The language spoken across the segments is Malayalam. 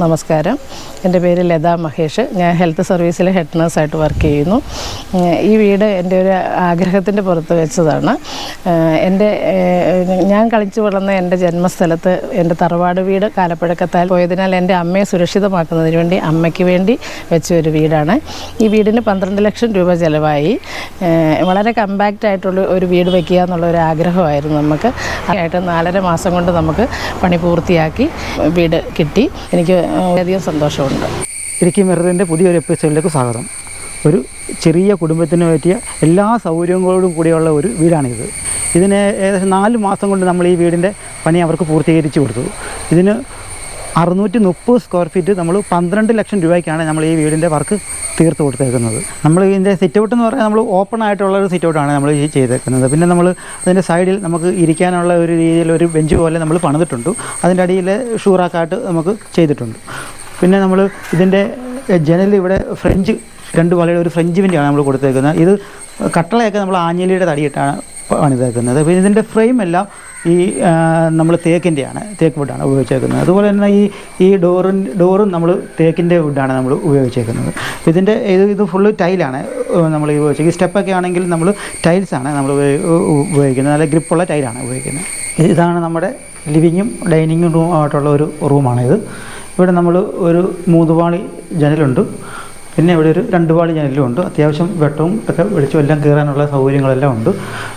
നമസ്കാരം. എന്റെ പേര് ലത മഹേഷ്. ഞാൻ ഹെൽത്ത് സർവീസിലെ ഹെഡ് നേഴ്സായിട്ട് വർക്ക് ചെയ്യുന്നു. ഈ വീട് എന്റെ ഒരു ആഗ്രഹത്തിന്റെ പുറത്ത് വെച്ചതാണ്. എന്റെ ഞാൻ കളിച്ചു വളർന്ന എന്റെ ജന്മസ്ഥലത്ത് എന്റെ തറവാട് വീട് കാലപ്പഴക്കത്താൽ പോയതിനാൽ എന്റെ അമ്മയെ സുരക്ഷിതമാക്കുന്നതിന് വേണ്ടി അമ്മയ്ക്ക് വേണ്ടി വെച്ച ഒരു വീടാണ്. ഈ വീടിന് പന്ത്രണ്ട് ലക്ഷം രൂപ ചിലവായി. വളരെ കമ്പാക്റ്റ് ആയിട്ടുള്ള ഒരു വീട് വയ്ക്കുക എന്നുള്ള ഒരു ആഗ്രഹമായിരുന്നു നമുക്ക്. ആയിട്ട് നാലര മാസം കൊണ്ട് നമുക്ക് പണി പൂർത്തിയാക്കി വീട് കിട്ടി. എനിക്ക് വളരെയധികം സന്തോഷമുണ്ട്. ഇടുക്കി മിററിന്റെ പുതിയൊരു എപ്പിസോഡിലേക്ക് സ്വാഗതം. ഒരു ചെറിയ കുടുംബത്തിന് പറ്റിയ എല്ലാ സൗകര്യങ്ങളോടും കൂടിയുള്ള ഒരു വീടാണിത്. ഇതിന് ഏകദേശം നാല് മാസം കൊണ്ട് നമ്മൾ ഈ വീടിന്റെ പണി അവർക്ക് പൂർത്തീകരിച്ച് കൊടുത്തു. ഇതിന് അറുന്നൂറ്റി മുപ്പത് സ്ക്വയർ ഫീറ്റ് നമ്മൾ പന്ത്രണ്ട് ലക്ഷം രൂപയ്ക്കാണ് നമ്മൾ ഈ വീടിന്റെ വർക്ക് തീർത്ത് കൊടുത്തേക്കുന്നത്. നമ്മൾ ഇതിന്റെ സിറ്റ് ഔട്ട് എന്ന് പറഞ്ഞാൽ നമ്മൾ ഓപ്പൺ ആയിട്ടുള്ള ഒരു സിറ്റ് ഔട്ടാണ് നമ്മൾ ഈ ചെയ്തേക്കുന്നത്. പിന്നെ നമ്മൾ അതിന്റെ സൈഡിൽ നമുക്ക് ഇരിക്കാനുള്ള ഒരു രീതിയിൽ ഒരു ബെഞ്ച് പോലെ നമ്മൾ പണിതിട്ടുണ്ട്. അതിന്റെ അടിയിൽ ഷൂറാക്കായിട്ട് നമുക്ക് ചെയ്തിട്ടുണ്ട്. പിന്നെ നമ്മൾ ഇതിന്റെ ജനൽ ഇവിടെ ഫ്രഞ്ച് രണ്ട് വളയുടെ ഒരു ഫ്രഞ്ച് വിന്റെയാണ് നമ്മൾ കൊടുത്തേക്കുന്നത്. ഇത് കട്ടളയൊക്കെ നമ്മൾ ആഞ്ഞിലിയുടെ തടിയിട്ടാണ് പണിതേക്കുന്നത്. പിന്നെ ഇതിന്റെ ഫ്രെയിം എല്ലാം ഈ നമ്മൾ തേക്കിന്റെയാണ് തേക്ക് വുഡാണ് ഉപയോഗിച്ചേക്കുന്നത്. അതുപോലെ തന്നെ ഈ ഈ ഡോറിൻ ഡോറും നമ്മൾ തേക്കിന്റെ വുഡാണ് നമ്മൾ ഉപയോഗിച്ചേക്കുന്നത്. ഇതിന്റെ ഇത് ഇത് ഫുള്ള് ടൈലാണ് നമ്മൾ ഉപയോഗിച്ചത് ഈ സ്റ്റെപ്പൊക്കെ ആണെങ്കിൽ നമ്മൾ ടൈൽസാണ് നമ്മൾ ഉപയോഗിക്കുന്നത്. നല്ല ഗ്രിപ്പുള്ള ടൈലാണ് ഉപയോഗിക്കുന്നത്. ഇതാണ് നമ്മുടെ ലിവിങ്ങും ഡൈനിങ്ങും റൂം ആയിട്ടുള്ള ഒരു റൂമാണിത് ഇവിടെ നമ്മൾ ഒരു മൂന്നുപാളി ജനലുണ്ട്. പിന്നെ ഇവിടെ ഒരു രണ്ട് പാളി ജനലും ഉണ്ട് അത്യാവശ്യം വെട്ടവും ഒക്കെ വെളിച്ചും എല്ലാം കയറാനുള്ള സൗകര്യങ്ങളെല്ലാം ഉണ്ട്.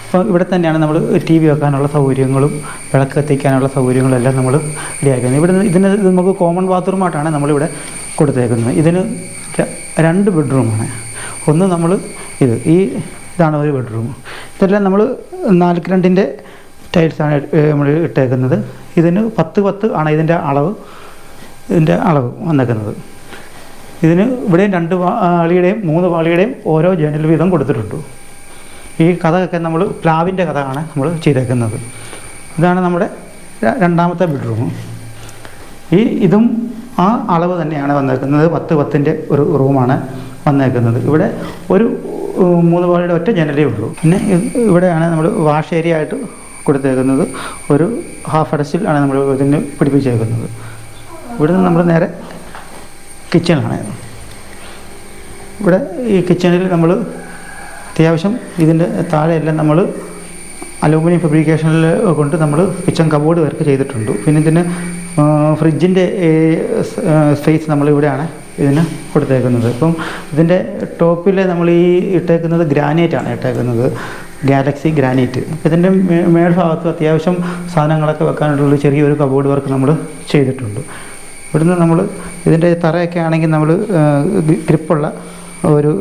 അപ്പോൾ ഇവിടെ തന്നെയാണ് നമ്മൾ ടി വി വെക്കാനുള്ള സൗകര്യങ്ങളും വിളക്ക് കത്തിക്കാനുള്ള സൗകര്യങ്ങളെല്ലാം നമ്മൾ റെഡിയാക്കുന്നത്. ഇവിടെ ഇതിന് നമുക്ക് കോമൺ ബാത്റൂമായിട്ടാണ് നമ്മളിവിടെ കൊടുത്തേക്കുന്നത്. ഇതിന് രണ്ട് ബെഡ്റൂമാണ്. ഒന്ന് നമ്മൾ ഇത് ഈ ഇതാണ് ഒരു ബെഡ്റൂം. ഇതെല്ലാം നമ്മൾ നാൽക്ക് രണ്ടിന്റെ ടൈൽസാണ് നമ്മൾ ഇട്ടേക്കുന്നത്. ഇതിന് പത്ത് പത്ത് ആണ് ഇതിന്റെ അളവ്. ഇതിന്റെ അളവ് വന്നേക്കുന്നത്. ഇതിന് ഇവിടെയും രണ്ട് വാളിയുടെയും മൂന്ന് വാളിയുടെയും ഓരോ ജനൽ വീതം കൊടുത്തിട്ടുണ്ട്. ഈ കഥയൊക്കെ നമ്മൾ പ്ലാവിന്റെ കഥയാണ് നമ്മൾ ചെയ്തേക്കുന്നത്. ഇതാണ് നമ്മുടെ രണ്ടാമത്തെ ബെഡ്റൂം. ഈ ഇതും ആ അളവ് തന്നെയാണ് വന്നേക്കുന്നത്. പത്ത് പത്തിന്റെ ഒരു റൂമാണ് വന്നേക്കുന്നത്. ഇവിടെ ഒരു മൂന്ന് വാളിയുടെ ഒറ്റ ജനലേ ഉള്ളൂ. പിന്നെ ഇവിടെയാണ് നമ്മൾ വാഷ് ഏരിയ ആയിട്ട് കൊടുത്തേക്കുന്നത്. ഒരു ഹാഫ് അടച്ചിൽ ആണ് നമ്മൾ ഇതിന് പിടിപ്പിച്ചേക്കുന്നത്. ഇവിടുന്ന് നമ്മൾ നേരെ കിച്ചണിലാണ് ഇവിടെ ഈ കിച്ചണിൽ നമ്മൾ അത്യാവശ്യം ഇതിന്റെ താഴെയെല്ലാം നമ്മൾ അലൂമിനിയം ഫെബ്രിക്കേഷനിൽ കൊണ്ട് നമ്മൾ കിച്ചൺ കബോർഡ് വർക്ക് ചെയ്തിട്ടുണ്ട്. പിന്നെ ഇതിന് ഫ്രിഡ്ജിന്റെ സ്പേസ് നമ്മൾ ഇവിടെയാണ് ഇതിന് കൊടുത്തേക്കുന്നത്. ഇപ്പം ഇതിന്റെ ടോപ്പിൽ നമ്മൾ ഈ ഇട്ടേക്കുന്നത് ഗ്രാനൈറ്റ് ആണ് ഇട്ടേക്കുന്നത്. ഗാലക്സി ഗ്രാനൈറ്റ് ഇതിന്റെ മേൽഭാഗത്ത് അത്യാവശ്യം സാധനങ്ങളൊക്കെ വെക്കാനുള്ള ചെറിയൊരു കബോർഡ് വർക്ക് നമ്മൾ ചെയ്തിട്ടുണ്ട്. ഇവിടുന്ന് നമ്മൾ ഇതിന്റെ തറയൊക്കെ ആണെങ്കിൽ നമ്മൾ ഗ്രിപ്പുള്ള ഒരു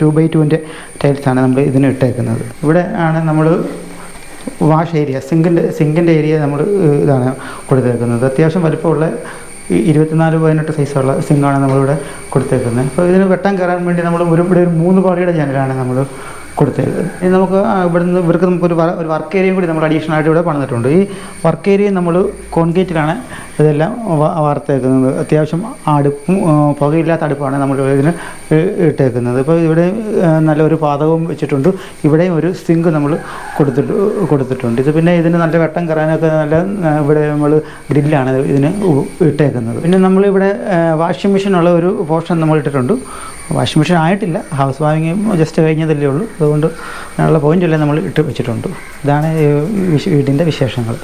ടു ബൈ ടുവിന്റെ ടൈൽസാണ് നമ്മൾ ഇതിന് ഇട്ടേക്കുന്നത്. ഇവിടെ ആണ് നമ്മൾ വാഷ് ഏരിയ സിങ്കിന്റെ സിങ്കിന്റെ ഏരിയ നമ്മൾ ഇതാണ് കൊടുത്തേക്കുന്നത്. അത്യാവശ്യം വലിപ്പമുള്ള ഇരുപത്തിനാല് പതിനെട്ട് സൈസുള്ള സിങ്കാണ് നമ്മളിവിടെ കൊടുത്തേക്കുന്നത്. അപ്പോൾ ഇതിന് വെട്ടം കയറാൻ വേണ്ടി നമ്മൾ ഒരു ഇവിടെ ഒരു മൂന്ന് പാളിയുടെ ജനലാണ് നമ്മൾ കൊടുത്തേക്കുന്നത്. ഇനി നമുക്ക് ഇവിടെ ഇവിടുന്ന് ഇവർക്ക് നമുക്കൊരു ഒരു വർക്ക് ഏരിയയും കൂടി നമ്മൾ അഡീഷണൽ ആയിട്ട് ഇവിടെ പണിതിട്ടുണ്ട്. ഈ വർക്ക് ഏരിയ നമ്മൾ കോൺക്രീറ്റിലാണ് ഇതെല്ലാം വാർത്തേക്കുന്നത്. അത്യാവശ്യം അടുപ്പും പുകയില്ലാത്ത അടുപ്പാണ് നമ്മൾ ഇതിന് ഇട്ടേക്കുന്നത്. ഇപ്പോൾ ഇവിടെ നല്ലൊരു പാതകവും വെച്ചിട്ടുണ്ട്. ഇവിടെയും ഒരു സിങ്ക് നമ്മൾ കൊടുത്തിട്ട് കൊടുത്തിട്ടുണ്ട്. ഇത് പിന്നെ ഇതിന് നല്ല വെട്ടം കയറാനൊക്കെ നല്ല ഇവിടെ നമ്മൾ ഗ്രില്ലാണ് ഇതിന് ഇട്ടേക്കുന്നത്. പിന്നെ നമ്മളിവിടെ വാഷിംഗ് മെഷീനുള്ള ഒരു പോർഷൻ നമ്മൾ ഇട്ടിട്ടുണ്ട്. വാഷിംഗ് മെഷീൻ ആയിട്ടില്ല. ഹൗസ് വാമിങ് ജസ്റ്റ് കഴിഞ്ഞതല്ലേ ഉള്ളൂ. അതുകൊണ്ട് അതിനുള്ള പോയിന്റെല്ലാം നമ്മൾ ഇട്ട് വെച്ചിട്ടുണ്ട്. ഇതാണ് വീടിന്റെ വിശേഷങ്ങൾ.